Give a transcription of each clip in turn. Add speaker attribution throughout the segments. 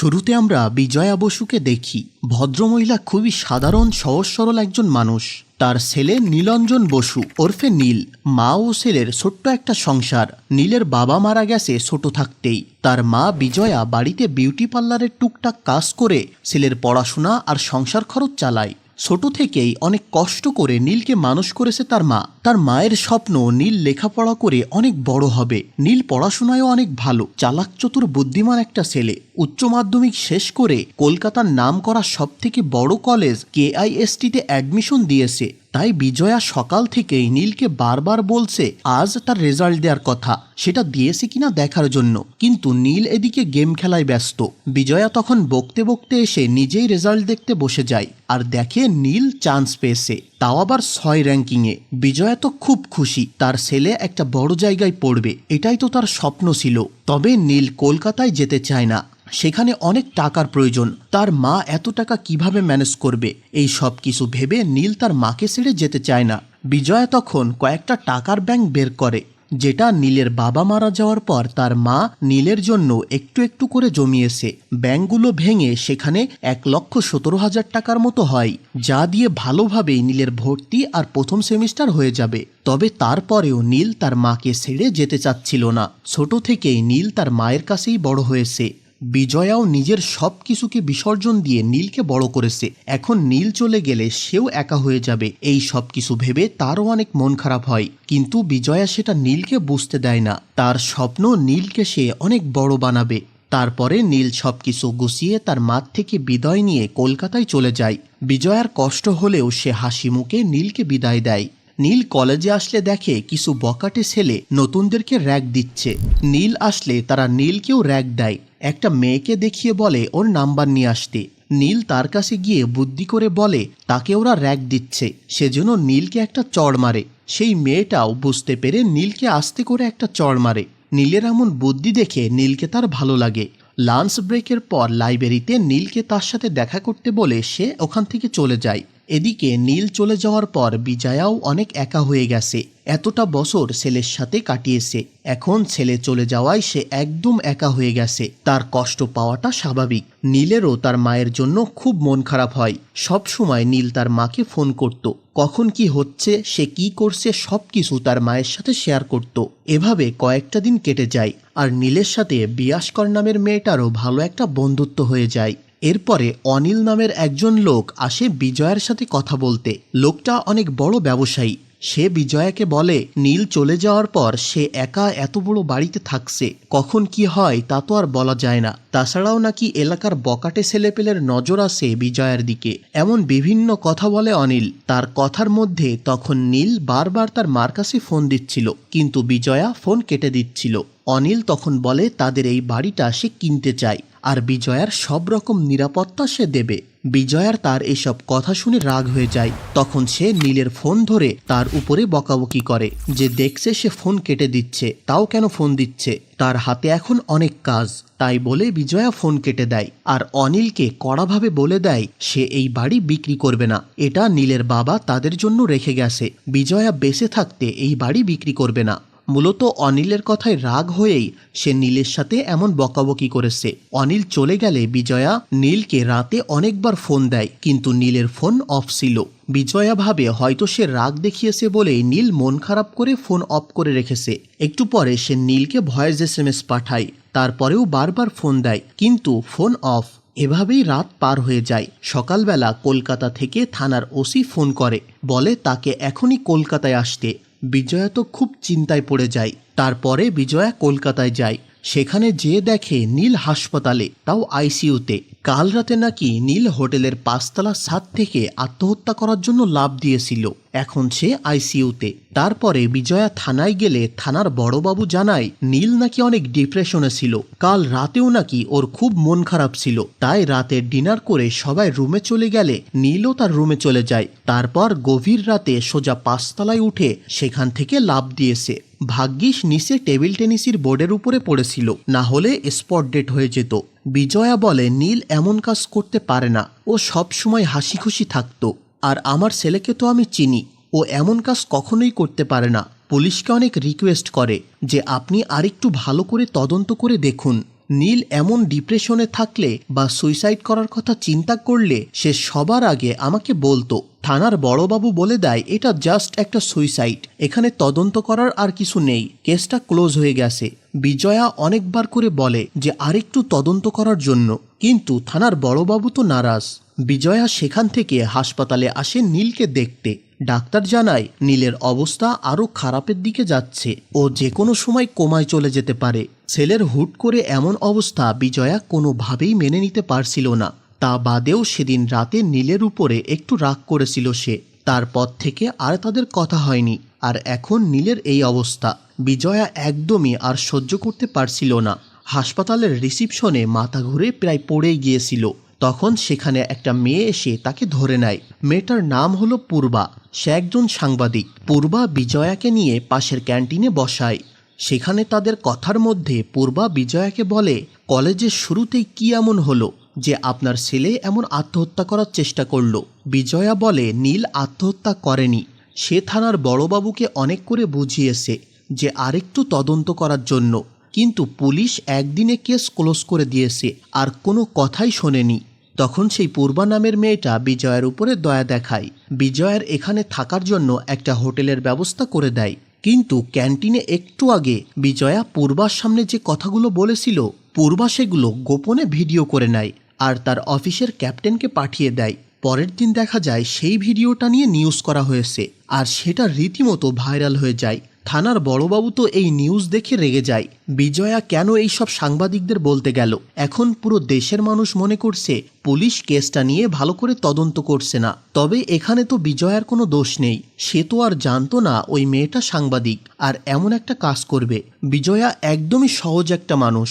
Speaker 1: শুরুতে আমরা বিজয়া বসুকে দেখি। ভদ্রমহিলা খুবই সাধারণ সহজ সরল একজন মানুষ। তার ছেলে নীলঞ্জন বসু ওরফে নীল। মা ও ছেলের ছোট্ট একটা সংসার। নীলের বাবা মারা গেছে ছোট থাকতেই। তার মা বিজয়া বাড়িতে বিউটি পার্লারের টুকটাক কাজ করে ছেলের পড়াশোনা আর সংসার খরচ চালায়। ছোট থেকেই অনেক কষ্ট করে নীলকে মানুষ করেছে তার মা। তার মায়ের স্বপ্ন নীল লেখাপড়া করে অনেক বড় হবে। নীল পড়াশোনায়ও অনেক ভালো। চালাক চতুর বুদ্ধিমান একটা ছেলে। উচ্চ মাধ্যমিক শেষ করে কলকাতার নাম করা সব থেকে বড় কলেজ কেআইএসটিতে অ্যাডমিশন দিয়েছে। তাই বিজয়া সকাল থেকেই নীলকে বারবার বলছে, আজ তার রেজাল্ট দেওয়ার কথা। সেটা দিয়েছে কিনা দেখার জন্য। কিন্তু নীল এদিকে গেম খেলায় ব্যস্ত। বিজয়া তখন বকতে বকতে এসে নিজেই রেজাল্ট দেখতে বসে যায়। আর দেখে নীল চান্স পেয়েছে। তাও আবার ছয় র্যাঙ্কিংয়ে বিজয়া তো খুব খুশি। তার ছেলে একটা বড় জায়গায় পড়বে। এটাই তো তার স্বপ্ন ছিল। তবে নীল কলকাতায় যেতে চায় না। সেখানে অনেক টাকার প্রয়োজন। তার মা এত টাকা কীভাবে ম্যানেজ করবে? এই সব কিছু ভেবে নীল তার মাকে ছেড়ে যেতে চায় না। বিজয়া তখন কয়েকটা টাকার ব্যাংক বের করে, যেটা নীলের বাবা মারা যাওয়ার পর তার মা নীলের জন্য একটু একটু করে জমিয়েছে। ব্যাংকগুলো ভেঙে সেখানে এক লক্ষ সতেরো হাজার টাকার মতো হয়, যা দিয়ে ভালোভাবেই নীলের ভর্তি আর প্রথম সেমিস্টার হয়ে যাবে। তবে তারপরেও নীল তার মাকে ছেড়ে যেতে চাচ্ছিল না। ছোট থেকেই নীল তার মায়ের কাছেই বড় হয়েছে। বিজয়াও নিজের সব কিছুকে বিসর্জন দিয়ে নীলকে বড় করেছে। এখন নীল চলে গেলে সেও একা হয়ে যাবে। এই সব কিছু ভেবে তারও অনেক মন খারাপ হয়। কিন্তু বিজয়া সেটা নীলকে বুঝতে দেয় না। তার স্বপ্ন নীলকে সে অনেক বড় বানাবে। তারপরে নীল সবকিছু গুছিয়ে তার মাঠ থেকে বিদায় নিয়ে কলকাতায় চলে যায়। বিজয়ার কষ্ট হলেও সে হাসি মুখে নীলকে বিদায় দেয়। নীল কলেজে আসলে দেখে কিছু বকাটে ছেলে নতুনদেরকে র্যাক দিচ্ছে। নীল আসলে তারা নীলকেও র্যাক দেয়। একটা মেয়েকে দেখিয়ে বলে ওর নাম্বার নিয়ে আসতে। নীল তার কাছে গিয়ে বুদ্ধি করে বলে, তাকে ওরা র্যাক দিচ্ছে। সেজন্য নীলকে একটা চড় মারে। সেই মেয়েটাও বুঝতে পেরে নীলকে আস্তে করে একটা চড় মারে। নীলের এমন বুদ্ধি দেখে নীলকে তার ভালো লাগে। লাঞ্চ ব্রেকের পর লাইব্রেরিতে নীলকে তার সাথে দেখা করতে বলে সে ওখান থেকে চলে যায়। এদিকে নীল চলে যাওয়ার পর বিজয়াও অনেক একা হয়ে গেছে। এতটা বছর ছেলের সাথে কাটিয়েছে। এখন ছেলে চলে যাওয়ায় সে একদম একা হয়ে গেছে। তার কষ্ট পাওয়াটা স্বাভাবিক। নীলেরও তার মায়ের জন্য খুব মন খারাপ হয়। সব সময় নীল তার মাকে ফোন করত। কখন কি হচ্ছে, সে কি করছে, সব কিছু তার মায়ের সাথে শেয়ার করত। এভাবে কয়েকটা দিন কেটে যায়। আর নীলের সাথে বিয়াসকর নামের মেয়েটারও ভালো একটা বন্ধুত্ব হয়ে যায়। এরপরে অনিল নামের একজন লোক আসে বিজয়ার সাথে কথা বলতে। লোকটা অনেক বড় ব্যবসায়ী। সে বিজয়াকে বলে, নীল চলে যাওয়ার পর সে একা এত বড় বাড়িতে থাকছে। কখন কি হয় তা তো আর বলা যায় না। তাছাড়াও নাকি এলাকার বকাটে ছেলেপেলের নজর আসে বিজয়ার দিকে। এমন বিভিন্ন কথা বলে অনিল। তার কথার মধ্যে তখন নীল বারবার তার মার কাছে ফোন দিচ্ছিল, কিন্তু বিজয়া ফোন কেটে দিচ্ছিল। অনিল তখন বলে, তাদের এই বাড়িটা সে কিনতে চায়। আর বিজয়ার সব রকম নিরাপত্তা সে দেবে। বিজয়ার তার এসব কথা শুনে রাগ হয়ে যায়। তখন সে নীলের ফোন ধরে তার উপরে বকাবকি করে। যে দেখছে সে ফোন কেটে দিচ্ছে, তাও কেন ফোন দিচ্ছে? তার হাতে এখন অনেক কাজ, তাই বলে বিজয়া ফোন কেটে দেয়। আর অনিলকে কড়াভাবে বলে দেয়, সে এই বাড়ি বিক্রি করবে না। এটা নীলের বাবা তাদের জন্য রেখে গেছে। বিজয়া বেঁচে থাকতে এই বাড়ি বিক্রি করবে না। মূলত অনিলের কথায় রাগ হয়েই সে নীলের সাথে এমন বকাবকি করেছে। অনিল চলে গেলে বিজয়া নীলকে রাতে অনেকবার ফোন দেয়, কিন্তু নীলের ফোন অফ ছিল। বিজয়া ভাবে হয়তো সে রাগ দেখিয়েছে বলেই নীল মন খারাপ করে ফোন অফ করে রেখেছে। একটু পরে সে নীলকে ভয়েস এস এম এস পাঠায়, তারপরেও বারবার ফোন দেয়, কিন্তু ফোন অফ। এভাবেই রাত পার হয়ে যায়। সকালবেলা কলকাতা থেকে থানার ওসি ফোন করে, বলে তাকে এখনই কলকাতায় আসতে। বিজয়া তো খুব চিন্তায় পড়ে যায়। তারপরে বিজয়া কলকাতায় যায়। সেখানে যেয়ে দেখে নীল হাসপাতালে, তাও আইসিইউতে। কাল রাতে নাকি নীল হোটেলের পাঁচতলা ছাদ থেকে আত্মহত্যা করার জন্য লাভ দিয়েছিল। এখন সে আইসিইউতে। তারপরে বিজয়া থানায় গেলে থানার বড়বাবু জানায়, নীল নাকি অনেক ডিপ্রেশনে ছিল। কাল রাতেও নাকি ওর খুব মন খারাপ ছিল। তাই রাতে ডিনার করে সবাই রুমে চলে গেলে নীলও তার রুমে চলে যায়। তারপর গভীর রাতে সোজা পাঁচতলায় উঠে সেখান থেকে লাভ দিয়েছে। ভাগ্যিস নিচে টেবিল টেনিসের বোর্ডের উপরে পড়েছিল, না হলে স্পট ডেট হয়ে যেত। বিজয়া বলে, নীল এমন কাজ করতে পারে না। ও সব সময় হাসি খুশি থাকত। আর আমার ছেলেকে তো আমি চিনি। ও এমন কাজ কখনোই করতে পারে না। পুলিশকে অনেক রিকোয়েস্ট করে যে, আপনি আরেকটু ভালো করে তদন্ত করে দেখুন। নীল এমন ডিপ্রেশনে থাকলে বা সুইসাইড করার কথা চিন্তা করলে সে সবার আগে আমাকে বলতো। থানার বড়বাবু বলে দেয়, এটা জাস্ট একটা সুইসাইড। এখানে তদন্ত করার আর কিছু নেই। কেসটা ক্লোজ হয়ে গেছে। বিজয়া অনেকবার করে বলে যে, আরেকটু তদন্ত করার জন্য। কিন্তু থানার বড়বাবু তো নারাজ। বিজয়া সেখান থেকে হাসপাতালে আসে নীলকে দেখতে। ডাক্তার জানায়, নীলের অবস্থা আরও খারাপের দিকে যাচ্ছে ও যে কোনো সময় কোমায় চলে যেতে পারে। ছেলের হুট করে এমন অবস্থা বিজয়া কোনোভাবেই মেনে নিতে পারছিল না। তা বাদেও সেদিন রাতে নীলের উপরে একটু রাগ করেছিল সে। তারপর থেকে আর তাদের কথা হয়নি। আর এখন নীলের এই অবস্থা। বিজয়া একদমই আর সহ্য করতে পারছিল না। হাসপাতালের রিসিপশনে মাথা ঘুরে প্রায় পড়েই গিয়েছিল। তখন সেখানে একটা মেয়ে এসে তাকে ধরে নেয়। মেয়েটার নাম হলো পূর্বা। সে একজন সাংবাদিক। পূর্বা বিজয়াকে নিয়ে পাশের ক্যান্টিনে বসায়। সেখানে তাদের কথার মধ্যে পূর্বা বিজয়াকে বলে, কলেজের শুরুতেই কি এমন হলো যে আপনার ছেলে এমন আত্মহত্যা করার চেষ্টা করল? বিজয়া বলে, নীল আত্মহত্যা করেনি। সে থানার বড়বাবুকে অনেক করে বুঝিয়েছে যে আরেকটু তদন্ত করার জন্য। কিন্তু পুলিশ একদিনে কেস ক্লোজ করে দিয়েছে, আর কোনো কথাই শোনেনি। তখন সেই পূর্বা নামের মেয়েটা বিজয়ের উপরে দয়া দেখায়। বিজয়ের এখানে থাকার জন্য একটা হোটেলের ব্যবস্থা করে দেয়। কিন্তু ক্যান্টিনে একটু আগে বিজয়া পূর্বার সামনে যে কথাগুলো বলেছিল, পূর্বা সেগুলো গোপনে ভিডিও করে নেয় আর তার অফিসের ক্যাপ্টেনকে পাঠিয়ে দেয়। পরের দিন দেখা যায় সেই ভিডিওটা নিয়ে নিউজ করা হয়েছে আর সেটা রীতিমতো ভাইরাল হয়ে যায়। থানার বড়বাবু তো এই নিউজ দেখে রেগে যায়। বিজয়া কেন এই সব সাংবাদিকদের বলতে গেল? এখন পুরো দেশের মানুষ মনে করছে, পুলিশ কেসটা নিয়ে ভালো করে তদন্ত করছে না। তবে এখানে তো বিজয়ার কোনো দোষ নেই। সে তো আর জানতো না ওই মেয়েটা সাংবাদিক, আর এমন একটা কাজ করবে। বিজয়া একদমই সহজ একটা মানুষ।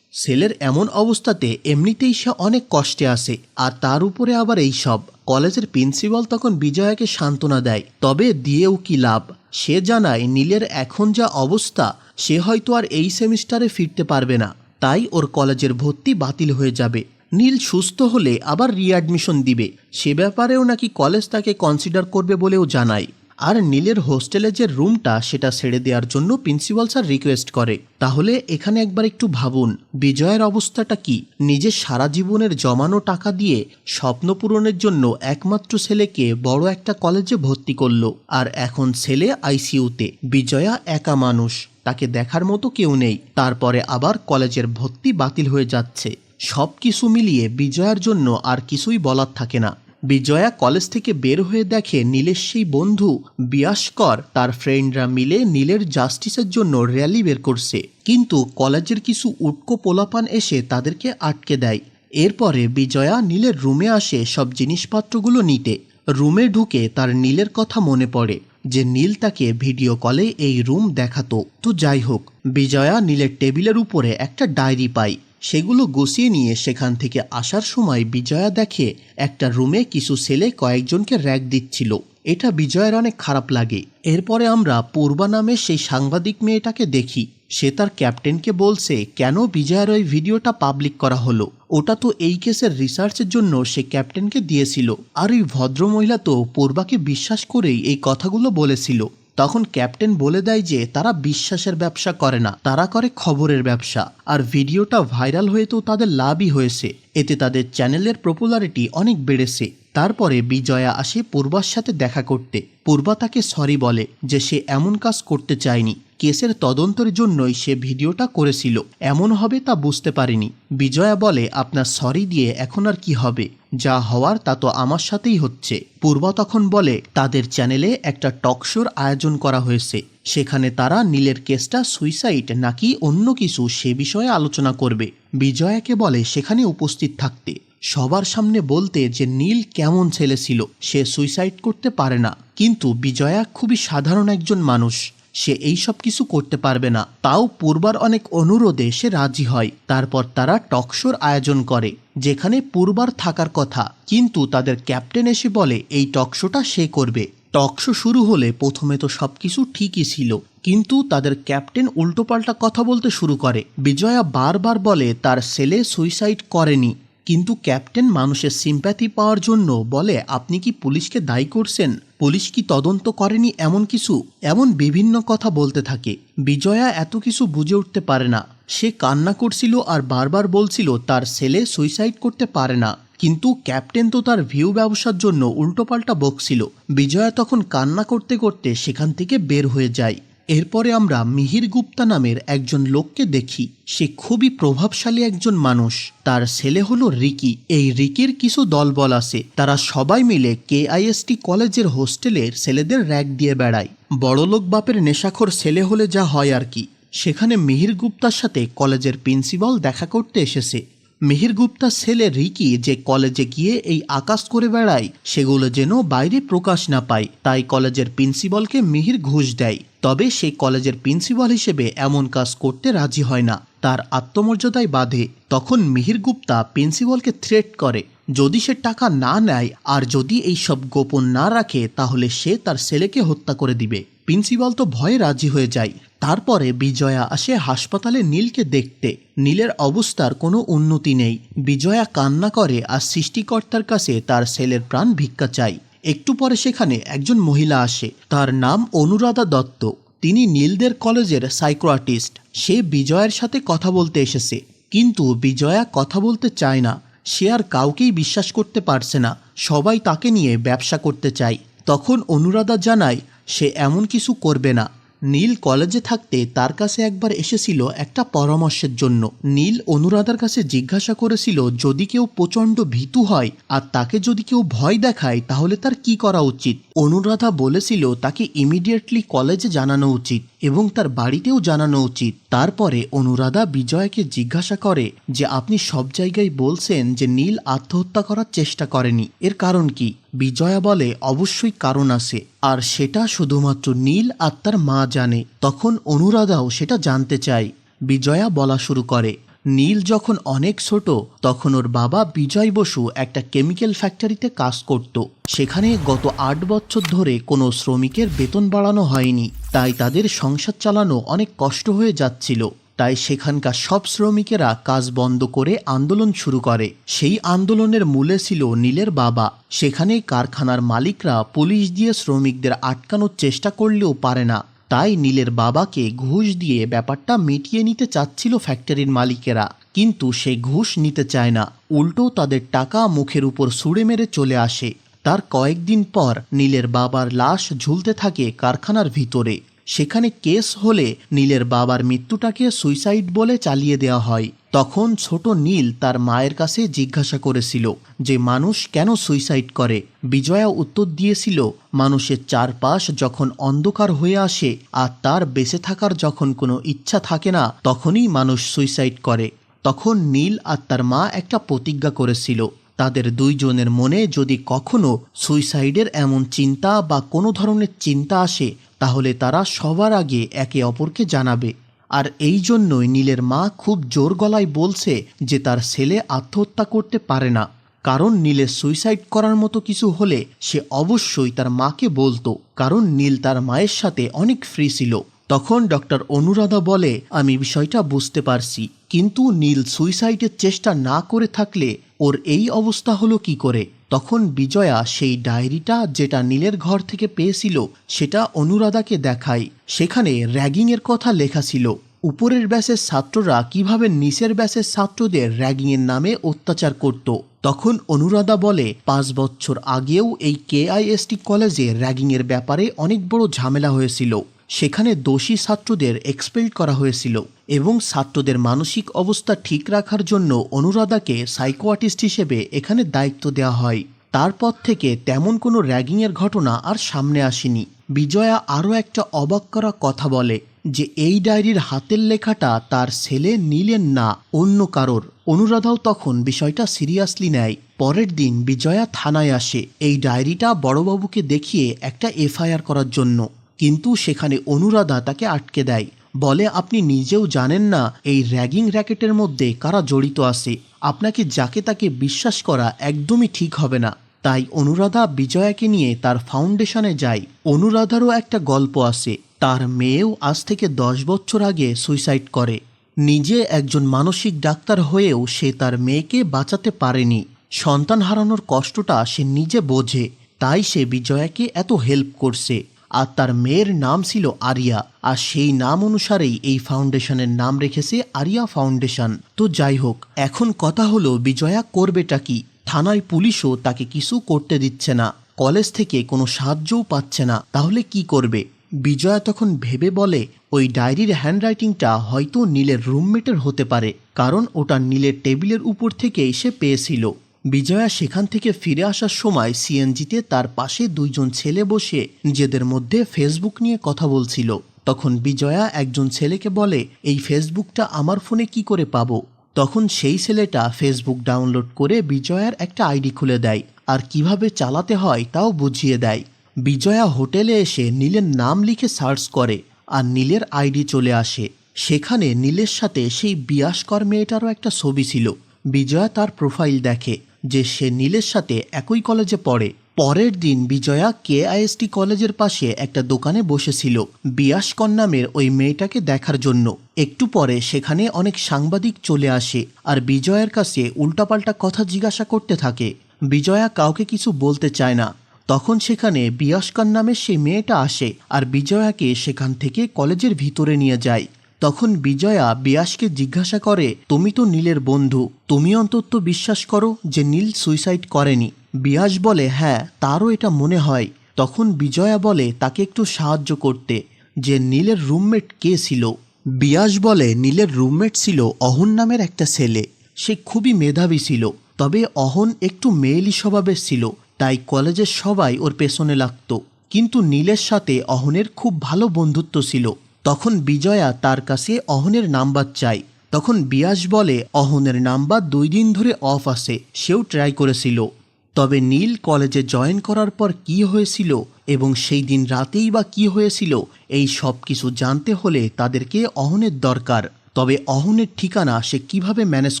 Speaker 1: ছেলের এমন অবস্থাতে এমনিতেই সে অনেক কষ্টে আসে আর তার উপরে আবার এই সব। কলেজের প্রিন্সিপাল তখন বিজয়াকে সান্ত্বনা দেয়, তবে দিয়েও কি লাভ? সে জানায়, নীলের এখন যা অবস্থা, সে হয়তো আর এই সেমিস্টারে ফিরতে পারবে না। তাই ওর কলেজের ভর্তি বাতিল হয়ে যাবে। নীল সুস্থ হলে আবার রিঅ্যাডমিশন দিবে। সে ব্যাপারেও নাকি কলেজ তাকে কনসিডার করবে বলেও জানায়। আর নীলের হোস্টেলে যে রুমটা সেটা ছেড়ে দেওয়ার জন্য প্রিন্সিপাল স্যার রিকোয়েস্ট করে। তাহলে এখানে একবার একটু ভাবুন, বিজয়ের অবস্থাটা কি? নিজের সারা জীবনের জমানো টাকা দিয়ে স্বপ্ন পূরণের জন্য একমাত্র ছেলেকে বড় একটা কলেজে ভর্তি করল, আর এখন ছেলে আইসিইউতে। বিজয়া একা মানুষ, তাকে দেখার মতো কেউ নেই। তারপরে আবার কলেজের ভর্তি বাতিল হয়ে যাচ্ছে। সব কিছু মিলিয়ে বিজয়ার জন্য আর কিছুই বলার থাকে না। বিজয়া কলেজ থেকে বের হয়ে দেখে নীলের সেই বন্ধু বিয়াসকর। তার ফ্রেন্ডরা মিলে নীলের জাস্টিসের জন্য র্যালি বের করছে। কিন্তু কলেজের কিছু উটকো পোলাপান এসে তাদেরকে আটকে দেয়। এরপরে বিজয়া নীলের রুমে আসে সব জিনিসপত্রগুলো নিতে। রুমে ঢুকে তার নীলের কথা মনে পড়ে যে নীল তাকে ভিডিও কলে এই রুম দেখাতো। তো যাই হোক, বিজয়া নীলের টেবিলের উপরে একটা ডায়েরি পায়। সেগুলো গুছিয়ে নিয়ে সেখান থেকে আসার সময় বিজয়া দেখে একটা রুমে কিছু ছেলে কয়েকজনকে র্যাক দিচ্ছিল। এটা বিজয়ের অনেক খারাপ লাগে। এরপরে আমরা পূর্বা নামে সেই সাংবাদিক মেয়েটাকে দেখি। সে তার ক্যাপ্টেনকে বলছে, কেন বিজয়ের ওই ভিডিওটা পাবলিক করা হলো? ওটা তো এই কেসের রিসার্চের জন্য সে ক্যাপ্টেনকে দিয়েছিল। আর ওই ভদ্রমহিলা তো পূর্বাকে বিশ্বাস করেই এই কথাগুলো বলেছিল। তখন ক্যাপ্টেন বলে দেয় যে তারা বিশ্বাসের ব্যবসা করে না, তারা করে খবরের ব্যবসা। আর ভিডিওটা ভাইরাল হয়ে তো তাদের লাভই হয়েছে। এতে তাদের চ্যানেলের পপুলারিটি অনেক বেড়েছে। তারপরে বিজয়া আসে পূর্বার সাথে দেখা করতে। পূর্বা তাকে সরি বলে যে সে এমন কাজ করতে চায়নি। কেসের তদন্তের জন্যই সে ভিডিওটা করেছিল। এমন হবে তা বুঝতে পারেনি। বিজয়া বলে, আপনার সরি দিয়ে এখন আর কি হবে? যা হওয়ার তা তো আমার সাথেই হচ্ছে। পূর্বা তখন বলে, তাদের চ্যানেলে একটা টকশোর আয়োজন করা হয়েছে। সেখানে তারা নীলের কেসটা সুইসাইড নাকি অন্য কিছু সে বিষয়ে আলোচনা করবে। বিজয়াকে বলে, সেখানে উপস্থিত থাকতে। সবার সামনে বলতে যে নীল কেমন ছেলে ছিল, সে সুইসাইড করতে পারে না। কিন্তু বিজয়া খুবই সাধারণ একজন মানুষ। সে এই সব কিছু করতে পারবে না। তাও পূর্বার অনেক অনুরোধে সে রাজি হয়। তারপর তারা টকশোর আয়োজন করে, যেখানে পূর্বার থাকার কথা। কিন্তু তাদের ক্যাপ্টেন এসে বলে, এই টকশোটা সে করবে। টকশো শুরু হলে প্রথমে তো সবকিছু ঠিকই ছিল। কিন্তু তাদের ক্যাপ্টেন উল্টোপাল্টা কথা বলতে শুরু করে। বিজয়া বারবার বলে, তার ছেলে সুইসাইড করেনি। কিন্তু ক্যাপ্টেন মানুষের সিম্প্যাথি পাওয়ার জন্য বলে, আপনি কি পুলিশকে দায়ী করছেন? পুলিশ কি তদন্ত করেনি এমন কিছু? এমন বিভিন্ন কথা বলতে থাকে। বিজয়া এত কিছু বুঝে উঠতে পারে না। সে কান্না করছিল আর বারবার বলছিল তার ছেলে সুইসাইড করতে পারে না। কিন্তু ক্যাপ্টেন তো তার ভিউ ব্যবসার জন্য উল্টোপাল্টা বকছিল। বিজয়া তখন কান্না করতে করতে সেখান থেকে বের হয়ে যায়। এরপরে আমরা মিহির গুপ্তা নামের একজন লোককে দেখি। সে খুবই প্রভাবশালী একজন মানুষ। তার ছেলে হলো রিকি। এই রিকির কিছু দলবল আছে। তারা সবাই মিলে কেআইএসটি কলেজের হোস্টেলের ছেলেদের র্যাক দিয়ে বেড়ায়। বড়লোক বাপের নেশাখোর ছেলে হলে যা হয় আর কি। সেখানে মিহির গুপ্তার সাথে কলেজের প্রিন্সিপাল দেখা করতে এসেছে। মিহির গুপ্তার ছেলে রিকি যে কলেজে গিয়ে এই আকাশ করে বেড়ায়, সেগুলো যেন বাইরে প্রকাশ না পায়। তাই কলেজের প্রিন্সিপালকে মিহির ঘুষ দেয়। তবে সেই কলেজের প্রিন্সিপাল হিসেবে এমন কাজ করতে রাজি হয় না। তার আত্মমর্যাদায় বাধে। তখন মিহির গুপ্তা প্রিন্সিপালকে থ্রেট করে। যদি সে টাকা না নেয়, আর যদি এই সব গোপন না রাখে, তাহলে সে তার ছেলেকে হত্যা করে দিবে। প্রিন্সিপাল তো ভয়ে রাজি হয়ে যায়। তারপরে বিজয়া আসে হাসপাতালে নীলকে দেখতে। নীলের অবস্থার কোনো উন্নতি নেই। বিজয়া কান্না করে আর সৃষ্টিকর্তার কাছে তার ছেলের প্রাণ ভিক্ষা চাই একটু পরে সেখানে একজন মহিলা আসে। তার নাম অনুরাধা দত্ত। তিনি নীলদের কলেজের সাইকোয়াটিস্ট। সে বিজয়ের সাথে কথা বলতে এসেছে। কিন্তু বিজয়া কথা বলতে চায় না। সে আর কাউকেই বিশ্বাস করতে পারছে না। সবাই তাকে নিয়ে ব্যবসা করতে চায়। তখন অনুরাধা জানায়, সে এমন কিছু করবে না। নীল কলেজে থাকতে তার কাছে একবার এসেছিল একটা পরামর্শের জন্য। নীল অনুরাধার কাছে জিজ্ঞাসা করেছিল, যদি কেউ প্রচণ্ড ভীতু হয় আর তাকে যদি কেউ ভয় দেখায়, তাহলে তার কি করা উচিত? অনুরাধা বলেছিল, তাকে ইমিডিয়েটলি কলেজে জানানো উচিত। এবং তার বাড়িতেও জানানো উচিত। তারপরে অনুরাধা বিজয়কে জিজ্ঞাসা করে যে, আপনি সব জায়গায় বলছেন যে নীল আত্মহত্যা করার চেষ্টা করেনি। এর কারণ কি? বিজয়া বলে, অবশ্যই কারণ আছে। আর সেটা শুধুমাত্র নীল আর তার মা জানে। তখন অনুরাধাও সেটা জানতে চায়। বিজয়া বলা শুরু করে। নীল যখন অনেক ছোট, তখন ওর বাবা বিজয় বসু একটা কেমিক্যাল ফ্যাক্টরিতে কাজ করত। সেখানে গত আট বছর ধরে কোনো শ্রমিকের বেতন বাড়ানো হয়নি। তাই তাদের সংসার চালানো অনেক কষ্ট হয়ে যাচ্ছিল। তাই সেখানকার সব শ্রমিকেরা কাজ বন্ধ করে আন্দোলন শুরু করে। সেই আন্দোলনের মূলে ছিল নীলের বাবা। সেখানে কারখানার মালিকরা পুলিশ দিয়ে শ্রমিকদের আটকানোর চেষ্টা করলেও পারে না। তাই নীলের বাবাকে ঘুষ দিয়ে ব্যাপারটা মিটিয়ে নিতে চাচ্ছিল ফ্যাক্টরির মালিকেরা। কিন্তু সে ঘুষ নিতে চায় না। উল্টো তাদের টাকা মুখের উপর সুড়ে মেরে চলে আসে। তার কয়েকদিন পর নীলের বাবার লাশ ঝুলতে থাকে কারখানার ভিতরে। সেখানে কেস হলে নীলের বাবার মৃত্যুটাকে সুইসাইড বলে চালিয়ে দেওয়া হয়। তখন ছোট নীল তার মায়ের কাছে জিজ্ঞাসা করেছিল যে, মানুষ কেন সুইসাইড করে? বিজয়া উত্তর দিয়েছিল, মানুষের চারপাশ যখন অন্ধকার হয়ে আসে আর তার বেঁচে থাকার যখন কোনো ইচ্ছা থাকে না, তখনই মানুষ সুইসাইড করে। তখন নীল আর তার মা একটা প্রতিজ্ঞা করেছিল, তাদের দুইজনের মনে যদি কখনো সুইসাইডের এমন চিন্তা বা কোনো ধরনের চিন্তা আসে, তাহলে তারা সবার আগে একে অপরকে জানাবে। আর এই জন্যই নীলের মা খুব জোর গলায় বলছে যে তার ছেলে আত্মহত্যা করতে পারে না, কারণ নীলের সুইসাইড করার মতো কিছু হলে সে অবশ্যই তার মাকে বলতো, কারণ নীল তার মায়ের সাথে অনেক ফ্রি ছিল। তখন ডক্টর অনুরাধা বলে, আমি বিষয়টা বুঝতে পারছি, কিন্তু নীল সুইসাইডের চেষ্টা না করে থাকলে ওর এই অবস্থা হলো কি করে? তখন বিজয়া সেই ডায়েরিটা যেটা নীলের ঘর থেকে পেয়েছিল, সেটা অনুরাধাকে দেখায়। সেখানে র্যাগিংয়ের কথা লেখা ছিল। উপরের ব্যাসের ছাত্ররা কীভাবে নিচের ব্যাসের ছাত্রদের র্যাগিংয়ের নামে অত্যাচার করত? তখন অনুরাধা বলে, পাঁচ বছর আগেও এই কেআইএসটি কলেজে র্যাগিংয়ের ব্যাপারে অনেক বড় ঝামেলা হয়েছিল। সেখানে দোষী ছাত্রদের এক্সপেল করা হয়েছিল এবং ছাত্রদের মানসিক অবস্থা ঠিক রাখার জন্য অনুরাধাকে সাইকোয়াটিস্ট হিসেবে এখানে দায়িত্ব দেওয়া হয়। তারপর থেকে তেমন কোনো র্যাগিংয়ের ঘটনা আর সামনে আসেনি। বিজয়া আরও একটা অবাক করা কথা বলে যে এই ডায়েরির হাতের লেখাটা তার ছেলে নিলেন না অন্য কারোর। অনুরাধাও তখন বিষয়টা সিরিয়াসলি নেয়। পরের দিন বিজয়া থানায় আসে। এই ডায়েরিটা বড়বাবুকে দেখিয়ে একটা এফআইআর করার জন্য। কিন্তু সেখানে অনুরাধা তাকে আটকে দেয়। বলে, আপনি নিজেও জানেন না এই র্যাগিং র্যাকেটের মধ্যে কারা জড়িত আছে। আপনাকে যাকে তাকে বিশ্বাস করা একদমই ঠিক হবে না। তাই অনুরাধা বিজয়াকে নিয়ে তার ফাউন্ডেশনে যায়। অনুরাধারও একটা গল্প আছে। তার মেয়েও আজ থেকে দশ বছর আগে সুইসাইড করে। নিজে একজন মানসিক ডাক্তার হয়েও সে তার মেয়েকে বাঁচাতে পারেনি। সন্তান হারানোর কষ্টটা সে নিজে বোঝে, তাই সে বিজয়াকে এত হেল্প করছে। আর তার মেয়ের নাম ছিল আরিয়া, আর সেই নাম অনুসারেই এই ফাউন্ডেশনের নাম রেখেছে আরিয়া ফাউন্ডেশন। তো যাই হোক, এখন কথা হলো বিজয়া করবেটা কি? থানায় পুলিশও তাকে কিছু করতে দিচ্ছে না। কলেজ থেকে কোনো সাহায্যও পাচ্ছে না। তাহলে কি করবে? বিজয়া তখন ভেবে বলে, ওই ডায়েরির হ্যান্ডরাইটিংটা হয়তো নীলের রুমমেটের হতে পারে, কারণ ওটা নীলের টেবিলের উপর থেকেই সে পেয়েছিল। বিজয়া সেখান থেকে ফিরে আসার সময় সিএনজিতে তার পাশে দুইজন ছেলে বসে, নিজেদের মধ্যে ফেসবুক নিয়ে কথা বলছিল। তখন বিজয়া একজন ছেলেকে বলে, এই ফেসবুকটা আমার ফোনে কি করে পাবো? তখন সেই ছেলেটা ফেসবুক ডাউনলোড করে বিজয়ার একটা আইডি খুলে দেয়, আর কীভাবে চালাতে হয় তাও বুঝিয়ে দেয়। বিজয়া হোটেলে এসে নীলের নাম লিখে সার্চ করে আর নীলের আইডি চলে আসে। সেখানে নীলের সাথে সেই বিয়াসকর মেয়েটারও একটা ছবি ছিল। বিজয়া তার প্রোফাইল দেখে যে সে নীলের সাথে একই কলেজে পড়ে। পরের দিন বিজয়া কেআইএসটি কলেজের পাশে একটা দোকানে বসেছিল বিয়াসকর নামের ওই মেয়েটাকে দেখার জন্য। একটু পরে সেখানে অনেক সাংবাদিক চলে আসে আর বিজয়ের কাছে উল্টাপাল্টা কথা জিজ্ঞাসা করতে থাকে। বিজয়া কাউকে কিছু বলতে চায় না। তখন সেখানে বিয়াসকর নামের সেই মেয়েটা আসে আর বিজয়াকে সেখান থেকে কলেজের ভিতরে নিয়ে যায়। তখন বিজয়া বিয়াসকে জিজ্ঞাসা করে, তুমি তো নীলের বন্ধু, তুমি অন্তত বিশ্বাস করো যে নীল সুইসাইড করেনি? বিয়াস বলে হ্যাঁ তারও এটা মনে হয়। তখন বিজয়া বলে, তাকে একটু সাহায্য করতে, যে নীলের রুমমেট কে ছিল? বিয়াস বলে, নীলের রুমমেট ছিল অহন নামের একটা ছেলে। সে খুবই মেধাবী ছিল, তবে অহন একটু মেয়েলি স্বভাবের ছিল। তাই কলেজের সবাই ওর পেছনে লাগত। কিন্তু নীলের সাথে অহনের খুব ভালো বন্ধুত্ব ছিল। তখন বিজয়া তার কাছে অহনের নাম্বার চাই তখন বিয়াস বলে, অহনের নাম্বার দুই দিন ধরে অফ আছে। সেও ট্রাই করেছিল। তবে নীল কলেজে জয়েন করার পর কি হয়েছিল এবং সেই দিন রাতেই বা কি হয়েছিল, এই সব কিছু জানতে হলে তাদেরকে অহনের দরকার। তবে অহনের ঠিকানা সে কীভাবে ম্যানেজ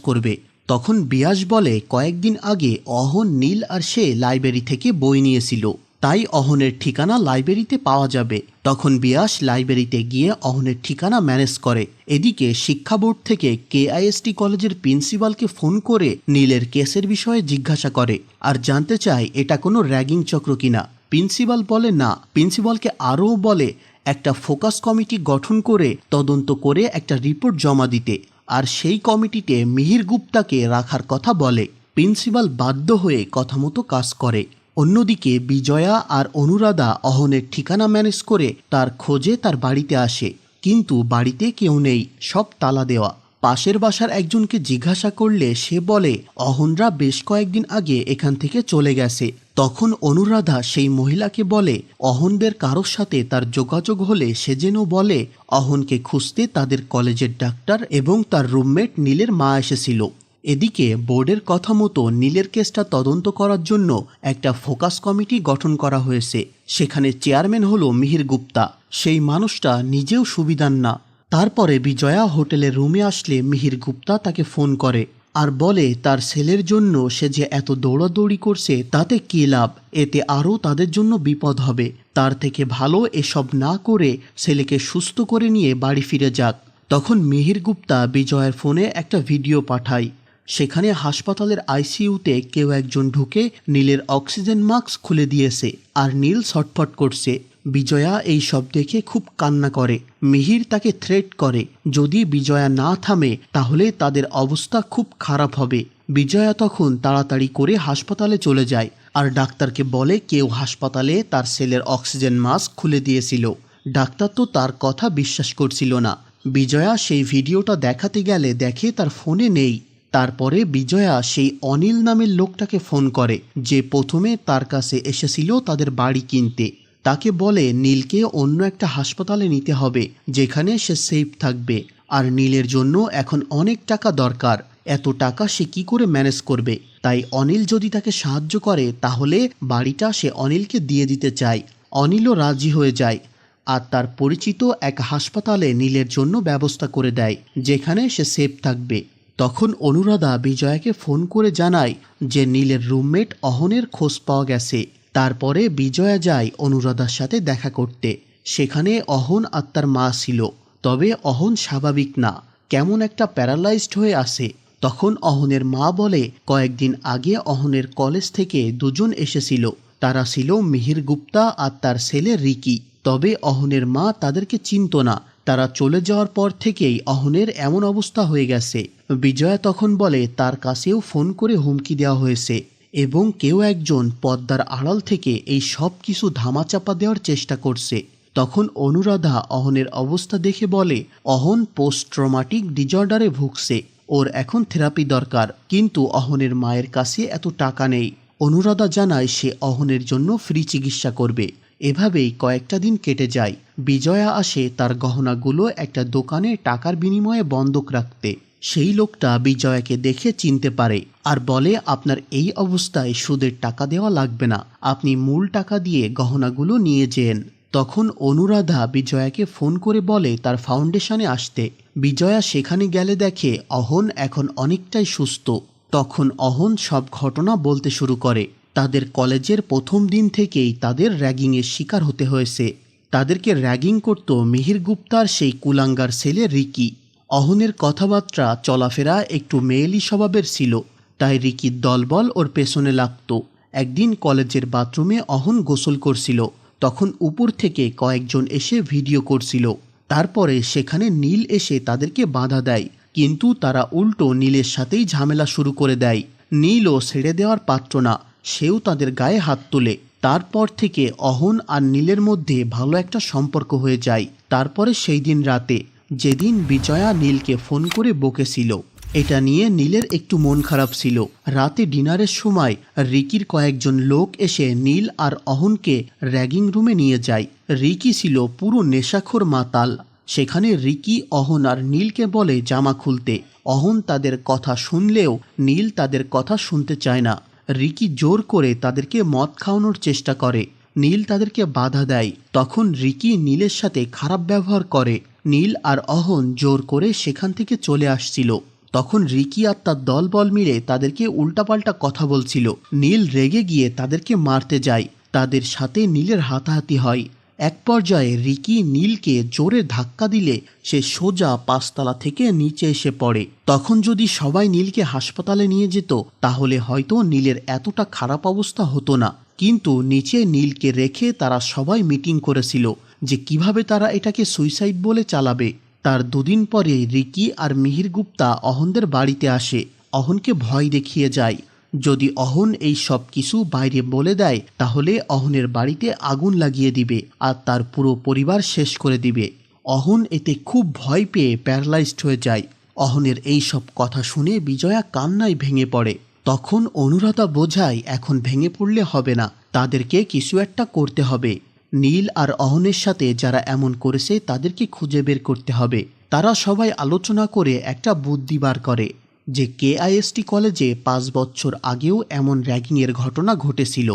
Speaker 1: করবে? তখন বিয়াস বলে, কয়েকদিন আগে অহন নীল আর সে লাইব্রেরি থেকে বই নিয়েছিল। তাই অহনের ঠিকানা লাইব্রেরিতে পাওয়া যাবে। তখন বিয়াস লাইব্রেরিতে গিয়ে অহনের ঠিকানা ম্যানেজ করে। এদিকে শিক্ষা বোর্ড থেকে কেআইএসটি কলেজের প্রিন্সিপালকে ফোন করে নীলের কেসের বিষয়ে জিজ্ঞাসা করে আর জানতে চায়, এটা কোনো র্যাগিং চক্র কিনা প্রিন্সিপাল বলে, না। প্রিন্সিপালকে আরও বলে, একটা ফোকাস কমিটি গঠন করে তদন্ত করে একটা রিপোর্ট জমা দিতে। আর সেই কমিটিতে মিহির গুপ্তাকে রাখার কথা বলে। প্রিন্সিপাল বাধ্য হয়ে কথা মতো কাজ করে। অন্যদিকে বিজয়া আর অনুরাধা অহনের ঠিকানা ম্যানেজ করে তার খোঁজে তার বাড়িতে আসে। কিন্তু বাড়িতে কেউ নেই, সব তালা দেওয়া। পাশের বাসার একজনকে জিজ্ঞাসা করলে সে বলে, অহনরা বেশ কয়েকদিন আগে এখান থেকে চলে গেছে। তখন অনুরাধা সেই মহিলাকে বলে, অহনদের কারোর সাথে তার যোগাযোগ হলে সে যেন বলে, অহনকে খুঁজতে তাদের কলেজের ডাক্তার এবং তার রুমমেট নীলের মা এসেছিল। এদিকে বোর্ডের কথা মতো নীলের কেসটা তদন্ত করার জন্য একটা ফোকাস কমিটি গঠন করা হয়েছে। সেখানে চেয়ারম্যান হলো মিহির গুপ্তা। সেই মানুষটা নিজেও সুবিধান না। তারপরে বিজয়া হোটেলের রুমে আসলে মিহির গুপ্তা তাকে ফোন করে আর বলে, তার ছেলের জন্য সে যে এত দৌড়াদৌড়ি করছে, তাতে কী লাভ? এতে আরও তাদের জন্য বিপদ হবে। তার থেকে ভালো এসব না করে ছেলেকে সুস্থ করে নিয়ে বাড়ি ফিরে যাক। তখন মিহির গুপ্তা বিজয়ের ফোনে একটা ভিডিও পাঠায়। সেখানে হাসপাতালের আইসিইউতে কেউ একজন ঢুকে নীলের অক্সিজেন মাস্ক খুলে দিয়েছে আর নীল ছটফট করছে। বিজয়া এই সব দেখে খুব কান্না করে। মিহির তাকে থ্রেট করে, যদি বিজয়া না থামে, তাহলে তাদের অবস্থা খুব খারাপ হবে। বিজয়া তখন তাড়াতাড়ি করে হাসপাতালে চলে যায়। আর ডাক্তারকে বলে, কেউ হাসপাতালে তার ছেলের অক্সিজেন মাস্ক খুলে দিয়েছিল। ডাক্তার তো তার কথা বিশ্বাস করছিল না। বিজয়া সেই ভিডিওটা দেখাতে গেলে দেখে তার ফোনে নেই। তারপরে বিজয়া সেই অনিল নামের লোকটাকে ফোন করে, যে প্রথমে তার কাছে এসেছিল তাদের বাড়ি কিনতে। তাকে বলে, নীলকে অন্য একটা হাসপাতালে নিতে হবে, যেখানে সে সেফ থাকবে। আর নীলের জন্য এখন অনেক টাকা দরকার। এত টাকা সে কি করে ম্যানেজ করবে? তাই অনিল যদি তাকে সাহায্য করে, তাহলে বাড়িটা সে অনিলকে দিয়ে দিতে চায়। অনিলও রাজি হয়ে যায়। আর তার পরিচিত এক হাসপাতালে নীলের জন্য ব্যবস্থা করে দেয়, যেখানে সে সেফ থাকবে। তখন অনুরাধা বিজয়াকে ফোন করে জানায় যে নীলের রুমমেট অহনের খোঁজ পাওয়া গেছে। তারপরে বিজয়া যায় অনুরাধার সাথে দেখা করতে। সেখানে অহন আত্মার মা ছিল, তবে অহন স্বাভাবিক না। কেমন একটা প্যারালাইজড হয়ে আসে। তখন অহনের মা বলে, কয়েকদিন আগে অহনের কলেজ থেকে দুজন এসেছিল। তারা ছিল মিহির গুপ্তা আর তার ছেলে রিকি। তবে অহনের মা তাদেরকে চিনত না। তারা চলে যাওয়ার পর থেকেই অহনের এমন অবস্থা হয়ে গেছে। বিজয়া তখন বলে, তার কাছেও ফোন করে হুমকি দেওয়া হয়েছে। এবং কেউ একজন পদ্মার আড়াল থেকে এই সব কিছু ধামাচাপা দেওয়ার চেষ্টা করছে। তখন অনুরাধা অহনের অবস্থা দেখে বলে, অহন পোস্ট ট্রমাটিক ডিজর্ডারে ভুগছে। ওর এখন থেরাপি দরকার, কিন্তু অহনের মায়ের কাছে এত টাকা নেই। অনুরাধা জানায় সে অহনের জন্য ফ্রি চিকিৎসা করবে। এভাবেই কয়েকটা দিন কেটে যায়। বিজয়া আসে তার গহনাগুলো একটা দোকানে টাকার বিনিময়ে বন্ধক রাখতে। সেই লোকটা বিজয়াকে দেখে চিনতে পারে আর বলে, আপনার এই অবস্থায় সুদের টাকা দেওয়া লাগবে না। আপনি মূল টাকা দিয়ে গহনাগুলো নিয়ে যেন। তখন অনুরাধা বিজয়াকে ফোন করে বলে তার ফাউন্ডেশনে আসতে। বিজয়া সেখানে গেলে দেখে, অহন এখন অনেকটাই সুস্থ। তখন অহন সব ঘটনা বলতে শুরু করে। তাদের কলেজের প্রথম দিন থেকেই তাদের র্যাগিংয়ের শিকার হতে হয়েছে। তাদেরকে র্যাগিং করত মিহির গুপ্তার সেই কুলাঙ্গার ছেলে রিকি। অহনের কথাবার্তা, চলাফেরা একটু মেয়েলি স্বভাবের ছিল, তাই রিকির দলবল ওর পেছনে লাগত। একদিন কলেজের বাথরুমে অহন গোসল করছিল, তখন উপর থেকে কয়েকজন এসে ভিডিও করছিল। তারপরে সেখানে নীল এসে তাদেরকে বাধা দেয়, কিন্তু তারা উল্টো নীলের সাথেই ঝামেলা শুরু করে দেয়। নীলও ছেড়ে দেওয়ার পাত্র না, সেও তাদের গায়ে হাত তোলে। তারপর থেকে অহন আর নীলের মধ্যে ভালো একটা সম্পর্ক হয়ে যায়। তারপরে সেই দিন রাতে যেদিন বিজয়া নীলকে ফোন করে বকেছিল, এটা নিয়ে নীলের একটু মন খারাপ ছিল। রাতে ডিনারের সময় রিকির কয়েকজন লোক এসে নীল আর অহনকে র্যাগিং রুমে নিয়ে যায়। রিকি ছিল পুরো নেশাখোর মাতাল। সেখানে রিকি, অহন আর নীলকে বলে জামা খুলতে। অহন তাদের কথা শুনলেও নীল তাদের কথা শুনতে চায় না। রিকি জোর করে তাদেরকে মদ খাওয়ানোর চেষ্টা করে। নীল তাদেরকে বাধা দেয়। তখন রিকি নীলের সাথে খারাপ ব্যবহার করে। নীল আর অহন জোর করে সেখান থেকে চলে আসছিল। তখন রিকি আর তার দলবল মিলে তাদেরকে উল্টাপাল্টা কথা বলছিল। নীল রেগে গিয়ে তাদেরকে মারতে যায়। তাদের সাথে নীলের হাতাহাতি হয়। এক পর্যায়ে রিকি নীলকে জোরে ধাক্কা দিলে সে সোজা পাঁচতলা থেকে নিচে এসে পড়ে। তখন যদি সবাই নীলকে হাসপাতালে নিয়ে যেত, তাহলে হয়তো নীলের এতটা খারাপ অবস্থা হতো না। কিন্তু নিচে নীলকে রেখে তারা সবাই মিটিং করেছিল। যে কীভাবে তারা এটাকে সুইসাইড বলে চালাবে, তার দুদিন পরে রিকি আর মিহির গুপ্তা অহনদের বাড়িতে আসে। অহনকে ভয় দেখিয়ে যায়। যদি অহন এই সব কিছু বাইরে বলে দেয়, তাহলে অহনের বাড়িতে আগুন লাগিয়ে দিবে আর তার পুরো পরিবার শেষ করে দিবে। অহন এতে খুব ভয় পেয়ে প্যারালাইজড হয়ে যায়। অহনের এই সব কথা শুনে বিজয়া কান্নায় ভেঙে পড়ে। তখন অনুরাধা বোঝায়, এখন ভেঙে পড়লে হবে না। তাদেরকে কিছু একটা করতে হবে। নীল আর অহনের সাথে যারা এমন করেছে, তাদেরকে খুঁজে বের করতে হবে। তারা সবাই আলোচনা করে একটা বুদ্ধি বার করে যে কেআইএসটি কলেজে পাঁচ বছর আগেও এমন র্যাগিংয়ের ঘটনা ঘটেছিল।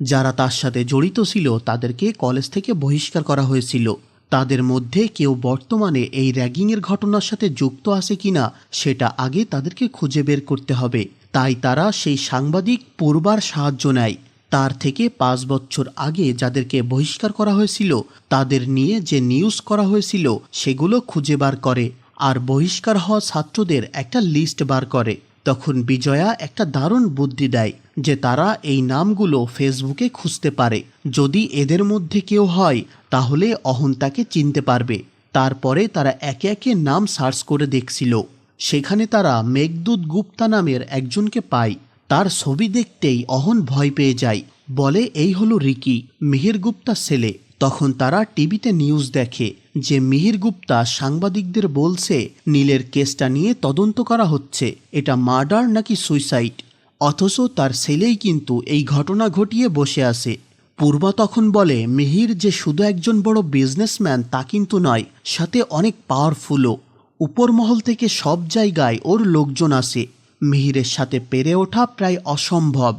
Speaker 1: যারা তার সাথে জড়িত ছিল, তাদেরকে কলেজ থেকে বহিষ্কার করা হয়েছিল। তাদের মধ্যে কেউ বর্তমানে এই র্যাগিংয়ের ঘটনার সাথে যুক্ত আছে কিনা, সেটা আগে তাদেরকে খুঁজে বের করতে হবে। তাই তারা সেই সাংবাদিক পূর্বার সাহায্য নেয়। তার থেকে পাঁচ বছর আগে যাদেরকে বহিষ্কার করা হয়েছিল, তাদের নিয়ে যে নিউজ করা হয়েছিল, সেগুলো খুঁজে বার করে। আর বহিষ্কার হওয়া ছাত্রদের একটা লিস্ট বার করে। তখন বিজয়া একটা দারুণ বুদ্ধি দেয় যে তারা এই নামগুলো ফেসবুকে খুঁজতে পারে। যদি এদের মধ্যে কেউ হয়, তাহলে অহন তাকে চিনতে পারবে। তারপরে তারা একে একে নাম সার্চ করে দেখছিল। সেখানে তারা মেঘদূত গুপ্তা নামের একজনকে পায়। তার ছবি দেখতেই অহন ভয় পেয়ে যায়। বলে, এই হলো রিকি, মিহির গুপ্তার ছেলে। তখন তারা টিভিতে নিউজ দেখে যে মিহির গুপ্তা সাংবাদিকদের বলছে, নীলের কেসটা নিয়ে তদন্ত করা হচ্ছে। এটা মার্ডার নাকি সুইসাইড? অথচ তার ছেলেই কিন্তু এই ঘটনা ঘটিয়ে বসে আছে। পূর্বা তখন বলে, মিহির যে শুধু একজন বড় বিজনেসম্যান তা কিন্তু নয়, সাথে অনেক পাওয়ারফুলও উপর মহল থেকে সব জায়গায় ওর লোকজন আসে। মিহিরের সাথে পেরে ওঠা প্রায় অসম্ভব।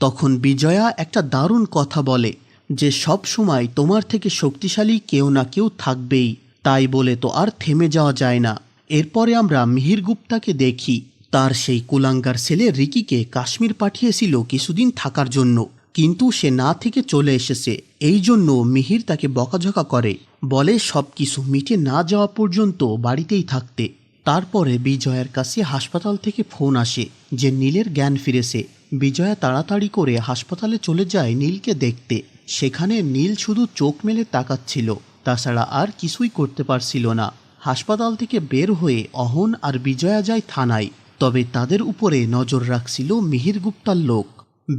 Speaker 1: তখন বিজয়া একটা দারুণ কথা বলে যে, সব সময় তোমার থেকে শক্তিশালী কেউ না কেউ থাকবেই। তাই বলে তো আর থেমে যাওয়া যায় না। এরপরে আমরা মিহির গুপ্তাকে দেখি। তার সেই কুলাঙ্গার ছেলে রিকিকে কাশ্মীর পাঠিয়েছিল কিছুদিন থাকার জন্য। কিন্তু সে না থেকে চলে এসেছে। এই জন্য মিহির তাকে বকাঝকা করে। বলে সব কিছু মিটে না যাওয়া পর্যন্ত বাড়িতেই থাকতে। তারপরে বিজয়ের কাছে হাসপাতাল থেকে ফোন আসে যে নীলের জ্ঞান ফিরেছে। বিজয়া তাড়াতাড়ি করে হাসপাতালে চলে যায় নীলকে দেখতে। সেখানে নীল শুধু চোখ মেলে তাকাচ্ছিল, তাছাড়া আর কিছুই করতে পারছিল না। হাসপাতাল থেকে বের হয়ে অহন আর বিজয়া যায় থানায়, তবে তাদের উপরে নজর রাখছিল মিহির গুপ্তার লোক।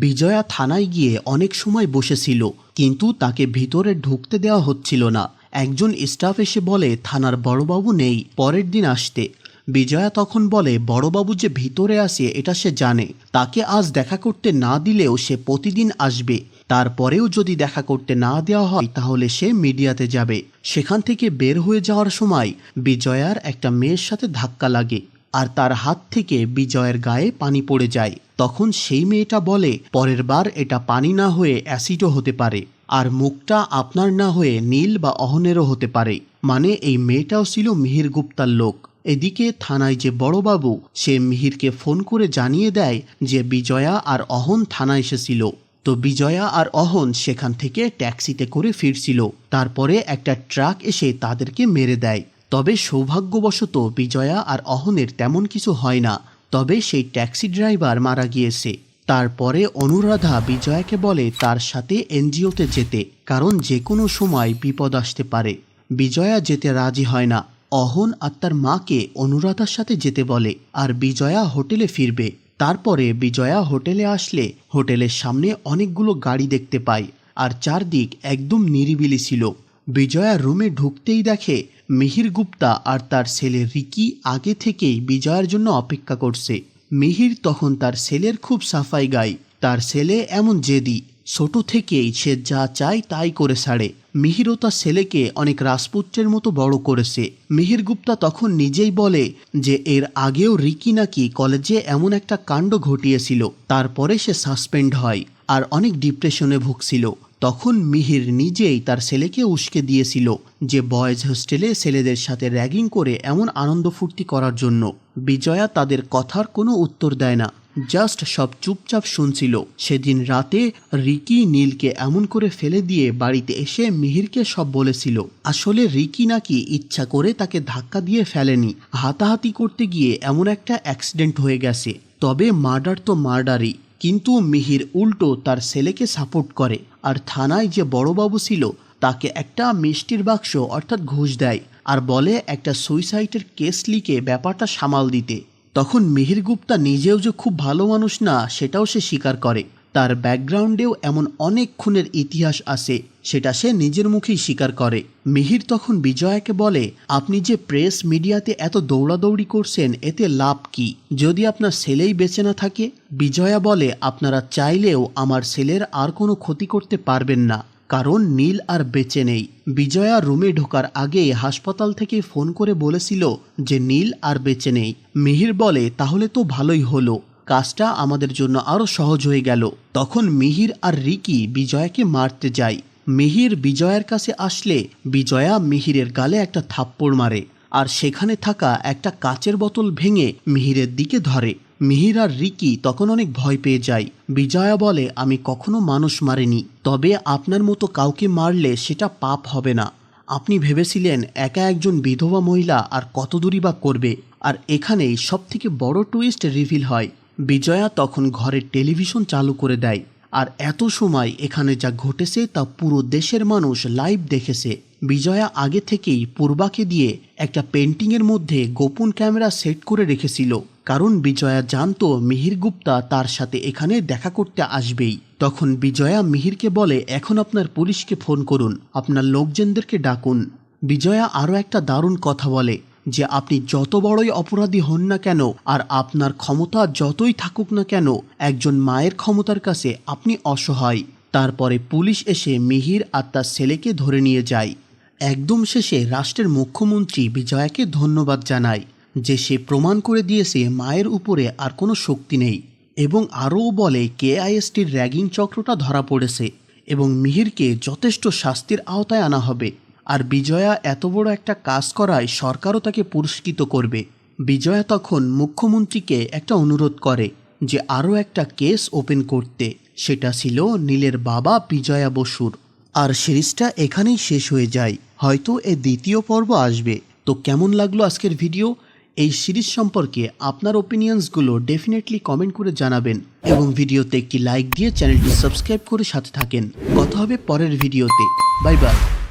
Speaker 1: বিজয়া থানায় গিয়ে অনেক সময় বসেছিল, কিন্তু তাকে ভিতরে ঢুকতে দেওয়া হচ্ছিল না। একজন স্টাফ এসে বলে, থানার বড়বাবু নেই, পরের দিন আসতে। বিজয়া তখন বলে, বড়বাবু যে ভিতরে আসে এটা সে জানে। তাকে আজ দেখা করতে না দিলেও সে প্রতিদিন আসবে। তারপরেও যদি দেখা করতে না দেওয়া হয়, তাহলে সে মিডিয়াতে যাবে। সেখান থেকে বের হয়ে যাওয়ার সময় বিজয়ার একটা মেয়ের সাথে ধাক্কা লাগে আর তার হাত থেকে বিজয়ের গায়ে পানি পড়ে যায়। তখন সেই মেয়েটা বলে, পরের বার এটা পানি না হয়ে অ্যাসিডও হতে পারে। আর মুখটা আপনার না হয়ে নীল বা অহনেরও হতে পারে। মানে এই মেয়েটাও ছিল মিহির গুপ্তার লোক। এদিকে থানায় যে বড়বাবু সে মিহিরকে ফোন করে জানিয়ে দেয় যে বিজয়া আর অহন থানায় এসেছিল। তো বিজয়া আর অহন সেখান থেকে ট্যাক্সিতে করে ফিরছিল। তারপরে একটা ট্রাক এসে তাদেরকে মেরে দেয়। তবে সৌভাগ্যবশত বিজয়া আর অহনের তেমন কিছু হয় না। তবে সেই ট্যাক্সি ড্রাইভার মারা গিয়েছে। তারপরে অনুরাধা বিজয়াকে বলে তার সাথে এনজিওতে যেতে, কারণ যে কোনো সময় বিপদ আসতে পারে। বিজয়া যেতে রাজি হয় না। অহন আর তার মাকে অনুরাধার সাথে যেতে বলে, আর বিজয়া হোটেলে ফিরবে। তারপরে বিজয়া হোটেলে আসলে হোটেলের সামনে অনেকগুলো গাড়ি দেখতে পায়, আর চারদিক একদম নিরিবিলি ছিল। বিজয়া রুমে ঢুকতেই দেখে মিহির গুপ্তা আর তার ছেলে রিকি আগে থেকেই বিজয়ার জন্য অপেক্ষা করছে। মিহির তখন তার ছেলের খুব সাফাই গায় তার ছেলে এমন জেদি। ছোট থেকেই সে যা চায় তাই করে ছাড়ে। মিহিরও তার ছেলেকে অনেক রাজপুত্রের মতো বড় করেছে। মিহির গুপ্তা তখন নিজেই বলে যে, এর আগেও রিকি নাকি কলেজে এমন একটা কাণ্ড ঘটিয়েছিল। তারপরে সে সাসপেন্ড হয় আর অনেক ডিপ্রেশনে ভুগছিল। তখন মিহির নিজেই তার ছেলেকে উস্কে দিয়েছিল যে বয়েজ হোস্টেলে ছেলেদের সাথে র্যাগিং করে এমন আনন্দ ফুর্তি করার জন্য। বিজয়া তাদের কথার কোনো উত্তর দেয় না, জাস্ট সব চুপচাপ শুনছিল। সেদিন রাতে রিকি নীলকে এমন করে ফেলে দিয়ে বাড়িতে এসে মিহিরকে সব বলেছিল। আসলে রিকি নাকি ইচ্ছা করে তাকে ধাক্কা দিয়ে ফেলেনি। হাতাহাতি করতে গিয়ে এমন একটা অ্যাক্সিডেন্ট হয়ে গেছে। তবে মার্ডার তো মার্ডারই, কিন্তু মিহির উল্টো তার ছেলেকে সাপোর্ট করে। আর থানায় যে বড়বাবু ছিল, তাকে একটা মিষ্টির বাক্স অর্থাৎ ঘুষ দেয় আর বলে একটা সুইসাইডের কেস লিখে ব্যাপারটা সামাল দিতে। তখন মিহির গুপ্তা নিজেও যে খুব ভালো মানুষ না, সেটাও সে স্বীকার করে। তার ব্যাকগ্রাউন্ডেও এমন অনেক খুনের ইতিহাস আছে, সেটা সে নিজের মুখেই স্বীকার করে। মিহির তখন বিজয়াকে বলে, আপনি যে প্রেস মিডিয়াতে এত দৌড়াদৌড়ি করছেন, এতে লাভ কি? যদি আপনার ছেলেই বেঁচে না থাকে? বিজয়া বলে, আপনারা চাইলেও আমার ছেলের আর কোনো ক্ষতি করতে পারবেন না, কারণ নীল আর বেঁচে নেই। বিজয়া রুমে ঢোকার আগে হাসপাতাল থেকে ফোন করে বলেছিল যে নীল আর বেঁচে নেই। মিহির বলে, তাহলে তো ভালোই হলো। কাজটা আমাদের জন্য আরও সহজ হয়ে গেল। তখন মিহির আর রিকি বিজয়াকে মারতে যায়। মিহির বিজয়ার কাছে আসলে বিজয়া মিহিরের গালে একটা থাপ্পড় মারে আর সেখানে থাকা একটা কাচের বোতল ভেঙে মিহিরের দিকে ধরে। মিহির আর রিকি তখন অনেক ভয় পেয়ে যায়। বিজয়া বলে, আমি কখনো মানুষ মারিনি। তবে আপনার মতো কাউকে মারলে সেটা পাপ হবে না। আপনি ভেবেছিলেন একা একজন বিধবা মহিলা আর কত দূরই বা করবে। আর এখানেই সবথেকে বড় টুইস্ট রিভিল হয়। বিজয়া তখন ঘরের টেলিভিশন চালু করে দেয়, আর এত সময় এখানে যা ঘটেছে তা পুরো দেশের মানুষ লাইভ দেখেছে। বিজয়া আগে থেকেই পূর্বাকে দিয়ে একটা পেন্টিংয়ের মধ্যে গোপন ক্যামেরা সেট করে রেখেছিল, কারণ বিজয়া জানতো মিহির গুপ্তা তার সাথে এখানে দেখা করতে আসবেই। তখন বিজয়া মিহিরকে বলে, এখন আপনার পুলিশকে ফোন করুন, আপনার লোকজনদেরকে ডাকুন। বিজয়া আরও একটা দারুণ কথা বলে যে আপনি যত বড়ই অপরাধী হন না কেন, আর আপনার ক্ষমতা যতই থাকুক না কেন, একজন মায়ের ক্ষমতার কাছে আপনি অসহায়। তারপরে পুলিশ এসে মিহির আর তার ছেলেকে ধরে নিয়ে যায়। একদম শেষে রাষ্ট্রের মুখ্যমন্ত্রী বিজয়াকে ধন্যবাদ জানায়, যে সে প্রমাণ করে দিয়েছে মায়ের উপরে আর কোনো শক্তি নেই। এবং আরও বলে, কেআইএসটির র্যাগিং চক্রটা ধরা পড়েছে, এবং মিহিরকে যথেষ্ট শাস্তির আওতায় আনা হবে। আর বিজয়া এত বড় একটা কাজ করায় সরকারও তাকে পুরস্কৃত করবে। বিজয়া তখন মুখ্যমন্ত্রীকে একটা অনুরোধ করে যে আরও একটা কেস ওপেন করতে। সেটা ছিল নীলের বাবা বিজয়া বসুর। আর সিরিজটা এখানেই শেষ হয়ে যায়। হয়তো এ দ্বিতীয় পর্ব আসবে। তো কেমন লাগল আজকের ভিডিও? এই সিরিজ সম্পর্কে আপনার ওপিনিয়ন্সগুলো ডেফিনেটলি কমেন্ট করে জানাবেন। এবং ভিডিওতে একটি লাইক দিয়ে চ্যানেলটি সাবস্ক্রাইব করে সাথে থাকেন। কথা হবে পরের ভিডিওতে। Bye bye